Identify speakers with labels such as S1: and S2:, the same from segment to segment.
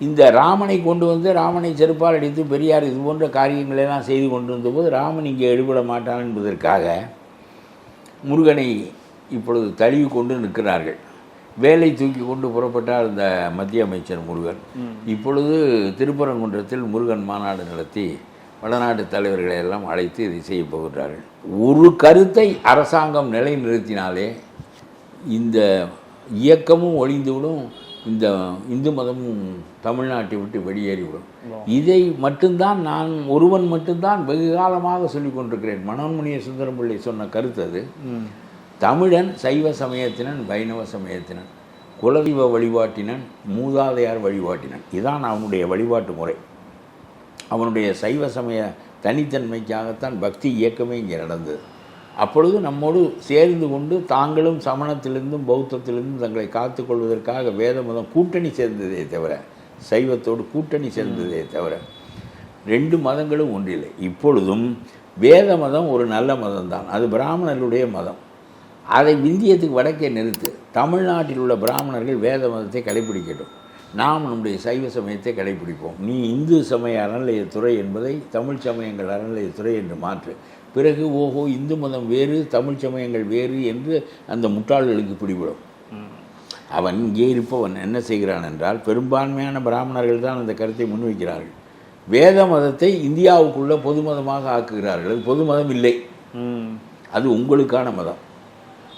S1: இந்த ராமனை கொண்டு வந்து ராமனை செருப்பால் அடித்து பெரியார் இது போன்ற காரியங்களை எல்லாம் செய்து கொண்டு வந்தபோது ராமன் இங்கே எடுபட மாட்டான் என்பதற்காக முருகனை இப்பொழுது தழுவி கொண்டு நிற்கிறார்கள். வேலை தூக்கி கொண்டு புறப்பட்டார் இந்த மத்திய அமைச்சர் முருகன். இப்பொழுது திருப்பரங்குன்றத்தில் முருகன் மாநாடு நடத்தி வடநாட்டு தலைவர்களை எல்லாம் அழைத்து இதை செய்ய போகிறார்கள் ஒரு கருத்தை அரசாங்கம் நிலைநிறுத்தினாலே இந்த இயக்கமும் ஒழிந்துவிடும் இந்த இந்து மதமும் தமிழ்நாட்டை விட்டு வெளியேறிவிடும். இதை மட்டும்தான் நான் ஒருவன் மட்டும்தான் வெகு காலமாக சொல்லிக் கொண்டிருக்கிறேன். மனோன்மணிய சுந்தரம் பிள்ளை சொன்ன கருத்து அது. தமிழன் சைவ சமயத்தினன் வைணவ சமயத்தினன் குலதெய்வ வழிபாட்டினன் மூதாதையார் வழிபாட்டினன். இதான் அவனுடைய வழிபாட்டு முறை. அவனுடைய சைவ சமய தனித்தன்மைக்காகத்தான் பக்தி இயக்கமே இங்கே நடந்தது. அப்பொழுது நம்மோடு சேர்ந்து கொண்டு தாங்களும் சமணத்திலிருந்தும் பௌத்தத்திலிருந்தும் தங்களை காத்துக்கொள்வதற்காக வேத மதம் கூட்டணி சேர்ந்ததே தவிர சைவத்தோடு கூட்டணி சேர்ந்ததே தவிர ரெண்டு மதங்களும் ஒன்றில்லை. இப்பொழுதும் வேத மதம் ஒரு நல்ல மதம்தான். அது பிராமணர்களுடைய மதம். அதை விந்தியத்துக்கு வடக்கே நிறுத்து தமிழ்நாட்டில் உள்ள பிராமணர்கள் வேத மதத்தை கடைபிடிக்கட்டும் நாம் நம்முடைய சைவ சமயத்தை கடைபிடிப்போம் நீ இந்து சமய அறநிலையத்துறை என்பதை தமிழ் சமயங்கள் அறநிலையத்துறை என்று மாற்று. பிறகு ஓஹோ இந்து மதம் வேறு தமிழ் சமயங்கள் வேறு என்று அந்த முட்டாள்களுக்கு பிடிபடும். அவன் இங்கே இருப்பவன் என்ன செய்கிறான் என்றால் பெரும்பான்மையான பிராமணர்கள் தான் அந்த கருத்தை முன்வைக்கிறார்கள். வேத மதத்தை இந்தியாவுக்குள்ள பொது மதமாக ஆக்குகிறார்கள். அது பொது மதம் இல்லை. அது உங்களுக்கான மதம்.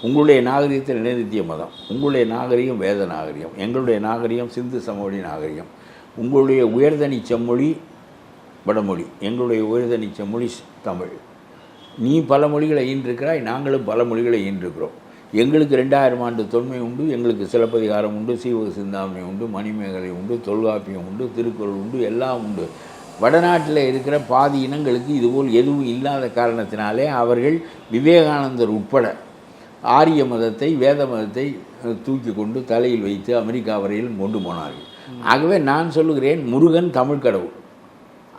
S1: உங்களுடைய நாகரிகத்தை நிலைநிறுத்திய மதம். உங்களுடைய நாகரிகம் வேத நாகரிகம். எங்களுடைய நாகரிகம் சிந்து சமவெளி நாகரிகம். உங்களுடைய உயர்தனி செம்மொழி வடமொழி. எங்களுடைய உயர்தனி செம்மொழி தமிழ். நீ பல மொழிகளை ஈன்றிருக்கிறாய் நாங்களும் பல மொழிகளை ஈன்றிருக்கிறோம். எங்களுக்கு ரெண்டாயிரம் ஆண்டு தொன்மை உண்டு எங்களுக்கு சிலப்பதிகாரம் உண்டு சீவக சிந்தாமணி உண்டு மணிமேகலை உண்டு தொல்காப்பியம் உண்டு திருக்குறள் உண்டு எல்லாம் உண்டு. வடநாட்டில் இருக்கிற பாதி இனங்களுக்கு இதுபோல் எதுவும் இல்லாத காரணத்தினாலே அவர்கள் விவேகானந்தர் உட்பட ஆரிய மதத்தை வேத மதத்தை தூக்கி கொண்டு தலையில் வைத்து அமெரிக்கா வரையிலும் கொண்டு போனார்கள். ஆகவே நான் சொல்லுகிறேன் முருகன் தமிழ் கடவுள்.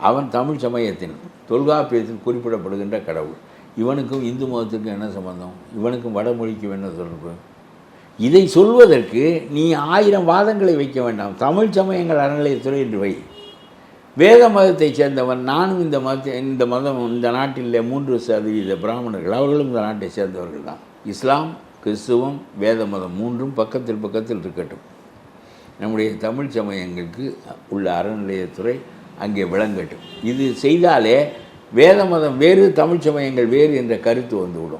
S1: அவன் தமிழ் சமயத்தின் தொல்காப்பியத்தில் குறிப்பிடப்படுகின்ற கடவுள். இவனுக்கும் இந்து மதத்துக்கும் என்ன சம்பந்தம்? இவனுக்கும் வடமொழிக்கும் என்ன தொடர்பு? இதை சொல்வதற்கு நீ ஆயிரம் வாதங்களை வைக்க வேண்டாம். தமிழ் சமயங்கள் அறநிலையத்துறை என்று வை. வேத மதத்தைச் சேர்ந்தவன் நானும் இந்த மதத்தை இந்த மதம் இந்த நாட்டில் மூன்று சதவீத பிராமணர்கள். அவர்களும் இந்த நாட்டை சேர்ந்தவர்கள் தான். இஸ்லாம் கிறிஸ்துவம் வேத மதம் மூன்றும் பக்கத்தில் பக்கத்தில் இருக்கட்டும். நம்முடைய தமிழ் சமயங்களுக்கு உள்ள அறநிலையத்துறை அங்கே விளங்கட்டும். இது செய்தாலே வேத மதம் வேறு தமிழ் சமயங்கள் வேறு என்ற கருத்து வந்துவிடும்.